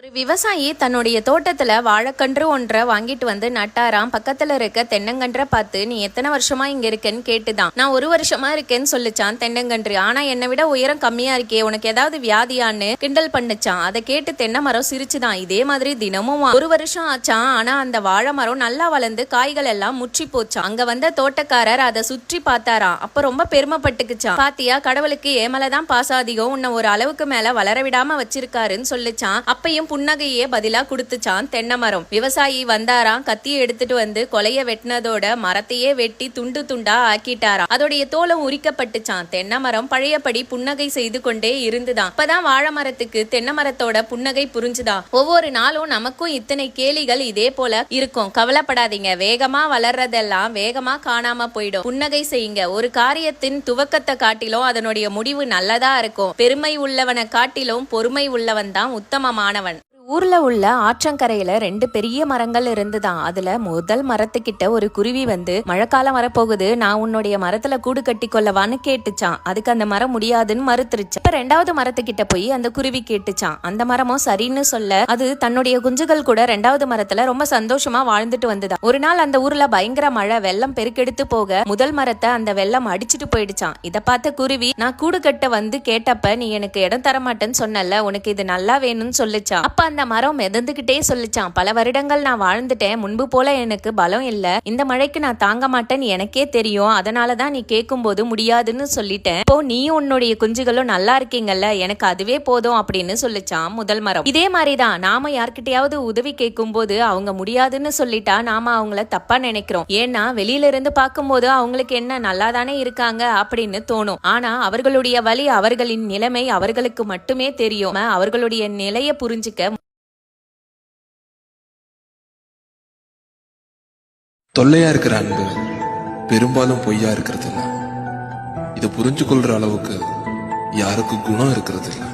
ஒரு விவசாயி தன்னுடைய தோட்டத்துல வாழைக்கன்று ஒன்றை வாங்கிட்டு வந்து நட்டாராம். பக்கத்துல இருக்க தென்னங்கன்றை பார்த்து நீ எத்தனை வருஷமா இங்க இருக்கேன்னு கேட்டுதான். நான் ஒரு வருஷமா இருக்கேன்னு சொல்லிச்சான் தென்னங்கன்று. ஆனா என்னை விட உயரம் கம்மியா இருக்கே. உனக்கு ஏதாவது வியாதியான்னு கிண்டல் பண்ணுச்சான். அதை கேட்டு தென்னை மரம் சிரிச்சுதான். இதே மாதிரி தினமும் ஒரு வருஷம் ஆச்சான். ஆனா அந்த வாழை மரம் நல்லா வளர்ந்து காய்கள் எல்லாம் முற்றி போச்சான். அங்க வந்த தோட்டக்காரர் அதை சுற்றி பார்த்தாராம். அப்ப ரொம்ப பெருமைப்பட்டுக்குச்சான் பாத்தியா கடவுளுக்கு ஏமலதான் பாசாதிகம். உன்னை ஒரு அளவுக்கு மேல வளர விடாம வச்சிருக்காருன்னு சொல்லிச்சான். அப்பையும் புன்னகையே பதிலா கொடுத்துச்சான் தென்னை மரம் விவசாயி வந்தாராம் கத்தியை எடுத்துட்டு வந்து கொலைய வெட்டினதோட மரத்தையே வெட்டி துண்டு துண்டா ஆக்கிட்டாராம். அதோடைய தோலம் உரிக்கப்பட்டுச்சான் தென்னை மரம் பழையபடி புன்னகை செய்து கொண்டே இருந்துதான் அப்பதான் வாழை மரத்துக்கு தென்னை மரத்தோட புன்னகை புரிஞ்சுதான் ஒவ்வொரு நாளும் நமக்கும் இத்தனை கேலிகள் இதே போல இருக்கும். கவலைப்படாதீங்க. வேகமா வளர்றதெல்லாம் வேகமா காணாம போயிடும். புன்னகை செய்யுங்க. ஒரு காரியத்தின் துவக்கத்தை காட்டிலும் அதனுடைய முடிவு நல்லதா இருக்கும். பெருமை உள்ளவனை காட்டிலும் பொறுமை உள்ளவன் தான் உத்தமமானவன். ஊர்ல உள்ள ஆற்றங்கரையில ரெண்டு பெரிய மரங்கள் இருந்துதான். அதுல முதல் மரத்துக்கிட்ட ஒரு குருவி வந்து மழைக்காலம் வரப்போகுது நான் உன்னுடைய மரத்துல கூடு கட்டி கொள்ளவான்னு கேட்டுச்சான் அதுக்கு அந்த மரம் முடியாதுன்னு மறுத்துருச்சு. இப்ப ரெண்டாவது மரத்துக்கிட்ட போய் அந்த குருவி கேட்டுச்சான் அந்த மரமும் சரின்னு சொல்ல அது தன்னுடைய குஞ்சுகள் கூட ரெண்டாவது மரத்துல ரொம்ப சந்தோஷமா வாழ்ந்துட்டு வந்ததா ஒரு நாள் அந்த ஊர்ல பயங்கர மழை வெள்ளம் பெருக்கெடுத்து போக முதல் மரத்தை அந்த வெள்ளம் அடிச்சிட்டு போயிடுச்சான் இத பார்த்த குருவி நான் கூடு கட்ட வந்து கேட்டப்ப நீ எனக்கு இடம் தர மாட்டேன்னு சொன்னல உனக்கு இது நல்லா வேணும்னு சொல்லுச்சான் அப்ப அந்த மரம் மிதந்துகிட்டே சொல்லிச்சான் பல வருடங்கள் நான் வாழ்ந்துட்டேன். முன்பு போல எனக்கு பலம் இல்ல. இந்த மழைக்கு நான் தாங்க மாட்டேன்னு எனக்கே தெரியும். அதனாலதான் நீ கேட்கும் போது முடியாதுன்னு சொல்லிட்டேன். இப்போ நீயும் உன்னுடைய குஞ்சுகளும் நல்லா இருக்கீங்கல்ல. எனக்கு அதுவே போதும் அப்படின்னு சொல்லிச்சான் முதல் மரம். இதே மாதிரிதான் நாம யார்கிட்டயாவது உதவி கேட்கும்போது அவங்க முடியாதுன்னு சொல்லிட்டா நாம அவங்கள தப்பா நினைக்கிறோம். ஏன்னா வெளியில இருந்து பார்க்கும்போது அவங்களுக்கு என்ன நல்லா தானே இருக்காங்க அப்படின்னு தோணும். ஆனா அவர்களுடைய வழி அவர்களின் நிலைமை அவர்களுக்கு மட்டுமே தெரியும். அவர்களுடைய நிலையை புரிஞ்சுக்க தொல்லையா இருக்கிற அன்பு பெரும்பாலும் பொய்யா இருக்கிறது இல்ல இதை புரிஞ்சு கொள்ற அளவுக்கு யாருக்கு குணம் இருக்கிறது இல்லை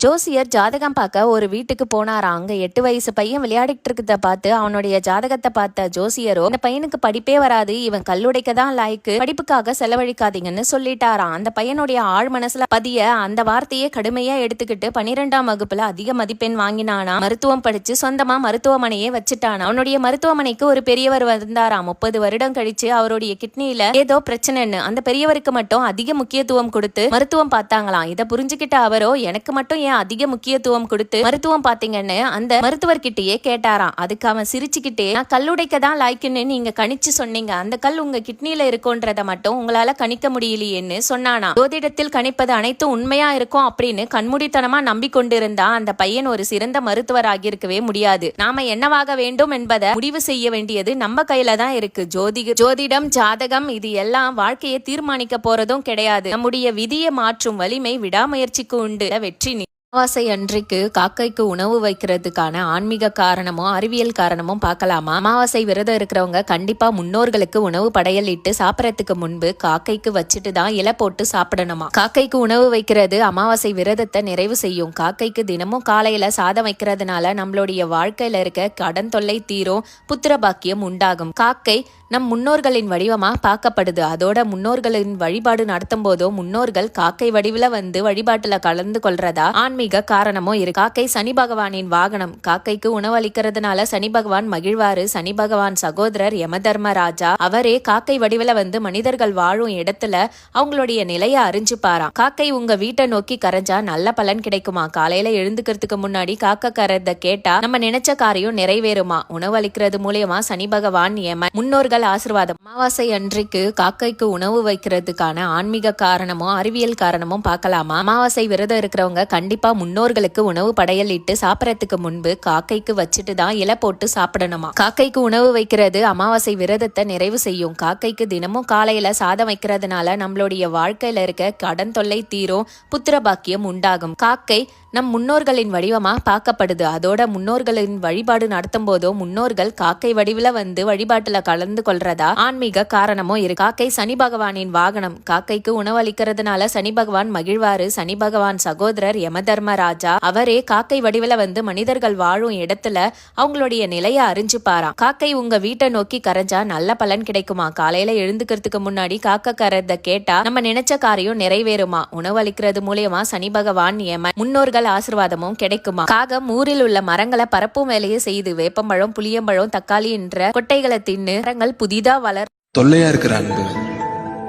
ஜோசியர் ஜாதகம் பார்க்க ஒரு வீட்டுக்கு போனாராம் அங்க எட்டு வயசு பையன் விளையாடிட்டு இருக்கிறத பார்த்து அவனுடைய ஜாதகத்தை பார்த்த ஜோசியரோ இந்த பையனுக்கு படிப்பே வராது இவன் கல்லுடைக்க தான் லாய்க்கு படிப்புக்காக செலவழிக்காதீங்கன்னு சொல்லிட்டாராம் அந்த பையனுடைய ஆழ் மனசுல பதிய அந்த வார்த்தையே கடுமையா எடுத்துக்கிட்டு பனிரெண்டாம் வகுப்புல அதிக மதிப்பெண் வாங்கினானா? மருத்துவம் படிச்சு சொந்தமா மருத்துவமனையே வச்சுட்டானா? அவனுடைய மருத்துவமனைக்கு ஒரு பெரியவர் வந்தாராம் முப்பது வருடம் கழிச்சு அவருடைய கிட்னில ஏதோ பிரச்சனைன்னு அந்த பெரியவருக்கு மட்டும் அதிக முக்கியத்துவம் கொடுத்து மருத்துவம் பார்த்தாங்களாம் இதை புரிஞ்சுக்கிட்ட அவரோ எனக்கு மட்டும் ஏன் அதிக முக்கியத்துவம் கொடுத்து மருத்துவம் பாத்தீங்கன்னு அந்த மருத்துவர்கிட்டயே கேட்டாராம். அதுக்கு அவன் சிரிச்சுக்கிட்டே நான் கல்லுடைக்க தான் லாய்க்குன்னு நீங்க கணிச்சு சொன்னீங்க. அந்த கல் உங்க கிட்னில இருக்கும்ன்றத மட்டும் உங்களால கணிக்க முடியலையேன்னு சொன்னானா ஜோதிடத்தில் கணிப்பது அனைத்தும் உண்மையா இருக்கும் அப்படின்னு கண்மூடித்தனமா நம்பிக்கொண்டிருந்தா அந்த பையன் ஒரு சிறந்த மருத்துவர் ஆகியிருக்கவே முடியாது. நாம என்னவாக வேண்டும் என்பதை முடிவு செய்ய வேண்டியது நம்ம கையில தான் இருக்கு. ஜோதிக ஜோதிடம் ஜாதகம் இது எல்லாம் வாழ்க்கையை தீர்மானிக்க போறதும் கிடையாது. நம்முடைய விதியை மாற்றும் வலிமை விடாமுயற்சிக்கு உண்டு. வெற்றி அமாவாசை அன்றைக்கு காக்கைக்கு உணவு வைக்கிறதுக்கான ஆன்மீக காரணமும் அறிவியல் காரணமும் பார்க்கலாமா? அமாவாசை விரதம் இருக்கிறவங்க கண்டிப்பா முன்னோர்களுக்கு உணவு படையலிட்டு சாப்பிடறதுக்கு முன்பு காக்கைக்கு வச்சுட்டு தான் இலை போட்டு சாப்பிடணுமா? காக்கைக்கு உணவு வைக்கிறது அமாவாசை விரதத்தை நிறைவு செய்யும். காக்கைக்கு தினமும் காலையில சாதம் வைக்கிறதுனால நம்மளுடைய வாழ்க்கையில இருக்க கடன் தொல்லை தீரும் புத்திர பாக்கியம் உண்டாகும். காக்கை நம் முன்னோர்களின் வடிவமா பார்க்கப்படுது. அதோட முன்னோர்களின் வழிபாடு நடத்தும் போதோ முன்னோர்கள் காக்கை வடிவில் வந்து வழிபாட்டுல கலந்து கொள்றதா? ஆன்மீக காரணமும் இருக்கு காக்கை சனி பகவானின் வாகனம். காக்கைக்கு உணவளிக்கிறதுனால சனி பகவான் மகிழ்வாரு சனி பகவான் சகோதரர் யமதர்மராஜா அவரே காக்கை வடிவில வந்து மனிதர்கள் வாழும் இடத்துல அவங்களுடைய நிலைய அறிஞ்சுப்பாராம் காக்கை உங்க வீட்டை நோக்கி கரைஞ்சா நல்ல பலன் கிடைக்குமா? காலையில எழுந்துக்கிறதுக்கு முன்னாடி காக்க கரத கேட்டா நம்ம நினைச்ச காரியம் நிறைவேறுமா? உணவு அளிக்கிறது மூலியமா சனி பகவான் யம முன்னோர்கள் ஆசிர்வாதம். அமாவாசை அன்றைக்கு காக்கைக்கு உணவு வைக்கிறதுக்கான ஆன்மீக காரணமும் அறிவியல் காரணமும் பார்க்கலாமா? அமாவாசை விரதம் இருக்கிறவங்க கண்டிப்பா முன்னோர்களுக்கு உணவு படையலிட்டு சாப்பிடறதுக்கு முன்பு காக்கைக்கு வச்சுட்டு தான் இலை போட்டு சாப்பிடணுமா? காக்கைக்கு உணவு வைக்கிறது அமாவாசை விரதத்தை நிறைவு செய்யும். காக்கைக்கு தினமும் காலையில சாதம் வைக்கிறதுனால நம்மளுடைய வாழ்க்கையில இருக்க கடன் தொல்லை தீரும் புத்திர பாக்கியம் உண்டாகும். காக்கை நம் முன்னோர்களின் வடிவமா பார்க்கப்படுது. அதோட முன்னோர்களின் வழிபாடு நடத்தும் போதோ முன்னோர்கள் காக்கை வடிவில் வந்து வழிபாட்டுல கலந்து கொள்றதா ஆன்மீக காரணமும் இருக்கு காக்கை சனி பகவானின் வாகனம். காக்கைக்கு உணவு அளிக்கிறதுனால சனி பகவான் மகிழ்வாரு. சனி பகவான் சகோதரர் யமதர் தர்மராஜா அவரே காக்கை வடிவில வந்து மனிதர்கள் வாழும் இடத்துல அவங்களுடைய நிலைய அறிஞ்சுப்பாராம். காக்கை உங்க வீட்டை நோக்கி கரைஞ்சா நல்ல பலன் கிடைக்குமா? காலையில எழுந்துக்கிறதுக்கு முன்னாடி காக்கை கரத கேட்டா நம்ம நினைச்ச காரியம் நிறைவேறுமா? உணவளிக்கிறது மூலியமா சனி பகவான் நியம முன்னோர்கள் ஆசிர்வாதமும் கிடைக்குமா? காகம் ஊரில் உள்ள மரங்களை பரப்பும் வேலையை செய்து வேப்பம்பழம் புளியம்பழம் தக்காளி என்ற கொட்டைகளை தின்னு மரங்கள் புதிதா வளர் தொல்லையா இருக்கிற அன்பு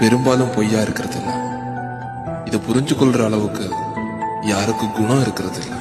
பெரும்பாலும் பொய்யா இருக்கிறது இது புரிஞ்சு கொள்ற அளவுக்கு யாருக்கும் குணம் இருக்கிறது இல்ல